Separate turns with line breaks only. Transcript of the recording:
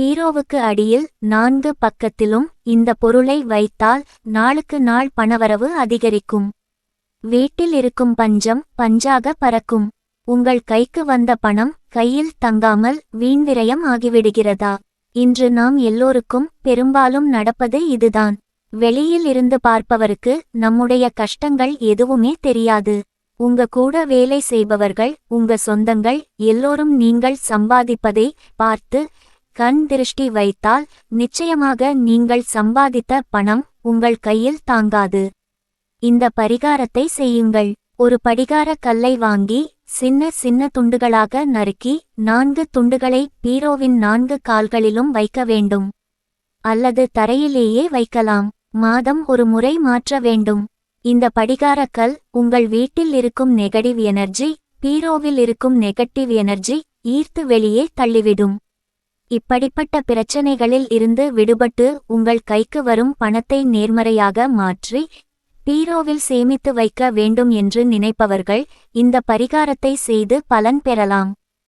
பீரோவுக்கு அடியில் நான்கு பக்கத்திலும் இந்த பொருளை வைத்தால் நாளுக்கு நாள் பணவரவு அதிகரிக்கும். வீட்டில் இருக்கும் பஞ்சம் பஞ்சாக பறக்கும். உங்கள் கைக்கு வந்த பணம் கையில் தங்காமல் வீண்விரயம் ஆகிவிடுகிறதா? இன்று நாம் எல்லோருக்கும் பெரும்பாலும் நடப்பது இதுதான். வெளியில் இருந்து பார்ப்பவருக்கு நம்முடைய கஷ்டங்கள் எதுவுமே தெரியாது. உங்க கூட வேலை செய்பவர்கள் உங்க சொந்தங்கள் எல்லோரும் நீங்கள் சம்பாதிப்பதை பார்த்து கண் திருஷ்டி வைத்தால் நிச்சயமாக நீங்கள் சம்பாதித்த பணம் உங்கள் கையில் தாங்காது. இந்த பரிகாரத்தை செய்யுங்கள். ஒரு படிகார கல்லை வாங்கி சின்ன சின்ன துண்டுகளாக நறுக்கி நான்கு துண்டுகளை பீரோவின் நான்கு கால்களிலும் வைக்க வேண்டும். அல்லது தரையிலேயே வைக்கலாம். மாதம் ஒரு முறை மாற்ற வேண்டும். இந்த படிகாரக்கல் உங்கள் வீட்டில் இருக்கும் நெகட்டிவ் எனர்ஜி பீரோவில் இருக்கும் நெகட்டிவ் எனர்ஜி ஈர்த்து வெளியே தள்ளிவிடும். இப்படிப்பட்ட பிரச்சனைகளில் இருந்து விடுபட்டு உங்கள் கைக்கு வரும் பணத்தை நேர்மறையாக மாற்றி பீரோவில் சேமித்து வைக்க வேண்டும் என்று நினைப்பவர்கள் இந்த பரிகாரத்தை செய்து பலன் பெறலாம்.